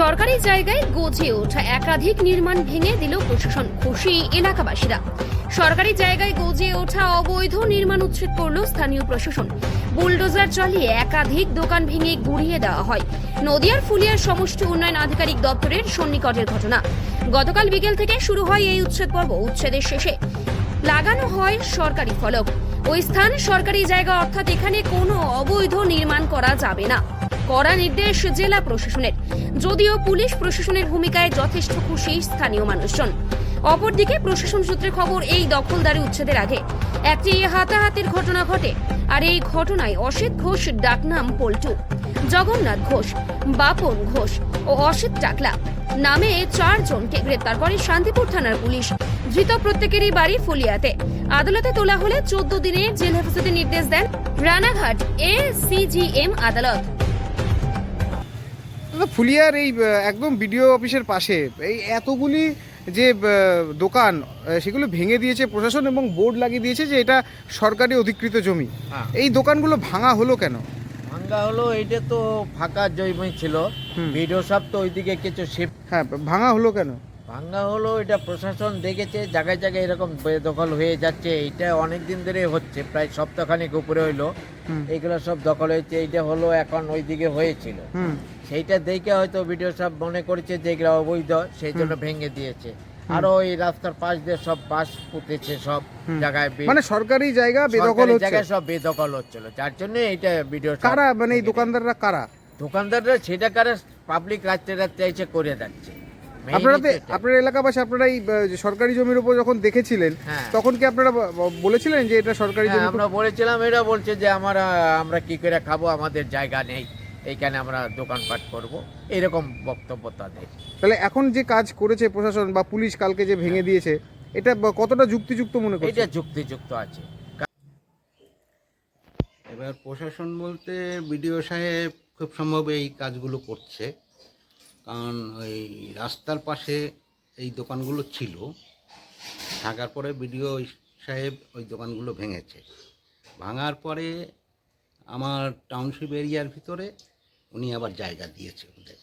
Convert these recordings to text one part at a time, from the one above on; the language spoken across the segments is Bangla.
সরকারি জায়গায় গজে ওঠা একাধিক নির্মাণ ভেঙে দিল প্রশাসন। খুশি এলাকাবাসীরা। সরকারি জায়গায় গজে ওঠা অবৈধ নির্মাণ উচ্ছেদ করল স্থানীয় প্রশাসন। বুলডোজার চালিয়ে একাধিক দোকান ভেঙে গুড়িয়ে দেওয়া হয়। নদিয়ার ফুলিয়ার সমষ্টি উন্নয়ন আধিকারিক দপ্তরের সন্নিকটের ঘটনা। গতকাল বিকেল থেকে শুরু হয় এই উচ্ছেদ পর্ব উচ্ছেদের শেষে। লাগানো হয় সরকারি ফলক। ওই স্থান সরকারি জায়গা অর্থাৎ এখানে কোনো অবৈধ নির্মাণ করা যাবে না। কড়া নির্দেশ জেলা প্রশাসনের। যদিও পুলিশ প্রশাসনের ভূমিকায় যথেষ্ট খুশি স্থানীয় মানুষজন। অপরদিকে প্রশাসন সূত্রে খবর, এই দখলদারি উচ্ছেদের আগে একটি হাতাহাতির ঘটনা ঘটে, আর এই ঘটনায় অসিত ঘোষ ডাকনাম পল্টু, জগন্নাথ ঘোষ, বাপন ঘোষ ও অসিত টাকলা নামে চারজনকে গ্রেপ্তার করে শান্তিপুর থানার পুলিশ। ধৃত প্রত্যেকেরই বাড়ি ফুলিয়াতে। আদালতে তোলা হলে চোদ্দ দিনের জেল হেফাজতে নির্দেশ দেন রানাঘাট এ সিজিএম আদালত। দাদা ফুলিয়ার এই একদম বিডিও অফিসের পাশে এই এতগুলি যে দোকান সেগুলো ভেঙে দিয়েছে প্রশাসন এবং বোর্ড লাগিয়ে দিয়েছে যে এটা সরকারি অধিকৃত জমি হ্যাঁ। এই দোকানগুলো ভাঙা হলো কেন ভাঙা হলো এইটা তো ফাঁকা জমি ছিল। ভিডিও সব তো ওইদিকে কিছু শিফট হ্যাঁ ভাঙা হলো কেন ভাঙ্গা হলো এটা প্রশাসন দেখেছে জায়গায় জায়গায় এরকম বেদখল হয়ে যাচ্ছে এটা অনেক দিন ধরে হচ্ছে প্রায় সপ্তাহখানেক উপরে হইল হুম। এইগুলো সব দখল হয়েছে এইটা হলো এখন ওইদিকে হয়েছিল। সেইটা দেখে হয়তো ভিডিও সব মনে করেছে যে এগুলো অবৈধ সেই জন্য ভেঙে দিয়েছে। আরও ওই রাস্তার পাশ দিয়ে সব বাস পুঁতেছে সব জায়গায় মানে সরকারি জায়গা বেদখল হচ্ছে? জায়গায় সব বেদখল হচ্ছিল যার জন্য এইটা ভিডিও কারা? মানে এই দোকানদাররা কারা? দোকানদাররা সেটা কারে পাবলিক রাত্রে রাত্রে এসে করে যাচ্ছে। আপনারা আপনার এলাকাবাসী আপনারা এই সরকারি জমির উপর যখন দেখেছিলেন হ্যাঁ। তখন কি আপনারা বলেছিলেন যে এটা সরকারি হ্যাঁ, জমি আমরা বলেছিলাম এরা বলছে যে আমরা আমরা কি করে খাব আমাদের জায়গা নেই এইখানে আমরা দোকানপাট করব। এরকম বক্তব্য তাদের। তাহলে এখন যে কাজ করেছে প্রশাসন বা পুলিশ কালকে যে ভেঙে দিয়েছে এটা কতটা যুক্তিযুক্ত মনে করছে এটা যুক্তিযুক্ত আছে। এবার প্রশাসন বলতে বিডিও সাহেব খুব সম্ভব এই কাজগুলো করছে। কারণ ওই রাস্তার পাশে এই দোকানগুলো ছিল। থাকার পরে বিডিও সাহেব ওই দোকানগুলো ভেঙেছে। ভাঙার পরে আমার টাউনশিপ এরিয়ার ভিতরে উনি আবার জায়গা দিয়েছে ওদের।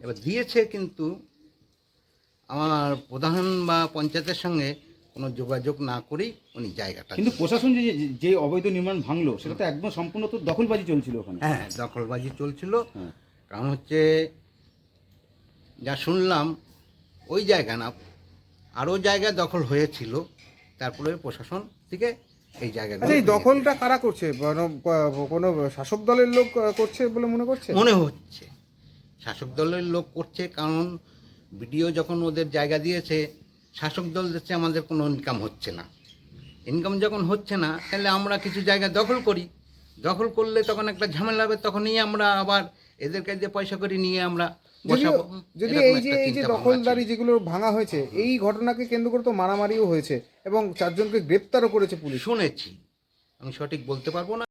এবার দিয়েছে কিন্তু আমার প্রধান বা পঞ্চায়েতের সঙ্গে কোনো যোগাযোগ না করেই উনি জায়গাটা কিন্তু প্রশাসন যে যে অবৈধ নির্মাণ ভাঙলো সেটা তো একদম সম্পূর্ণ তো দখলবাজি চলছিল ওখানে। হ্যাঁ দখলবাজি চলছিল। হ্যাঁ। কারণ হচ্ছে যা শুনলাম ওই জায়গা না আরও জায়গা দখল হয়েছিল তারপরে প্রশাসন থেকে এই জায়গা আচ্ছা এই দখলটা কারা করছে? কোনো- শাসক দলের লোক করছে বলে মনে করছে? মনে হচ্ছে। শাসক দলের লোক করছে কারণ বিডিও যখন ওদের জায়গা দিয়েছে শাসক দল দেখছে আমাদের কোনো ইনকাম হচ্ছে না। ইনকাম যখন হচ্ছে না তাহলে আমরা কিছু জায়গা দখল করি। দখল করলে তখন একটা ঝামেলা হবে তখনই আমরা আবার এদের কাছে পয়সা করে নিয়ে আমরা যদি এই যে এই যে দখলদারি যেগুলো ভাঙা হয়েছে এই ঘটনাকে কেন্দ্র করে তো মারামারিও হয়েছে এবং চারজনকে গ্রেপ্তারও করেছে পুলিশ। শুনেছি আমি সঠিক বলতে পারব না?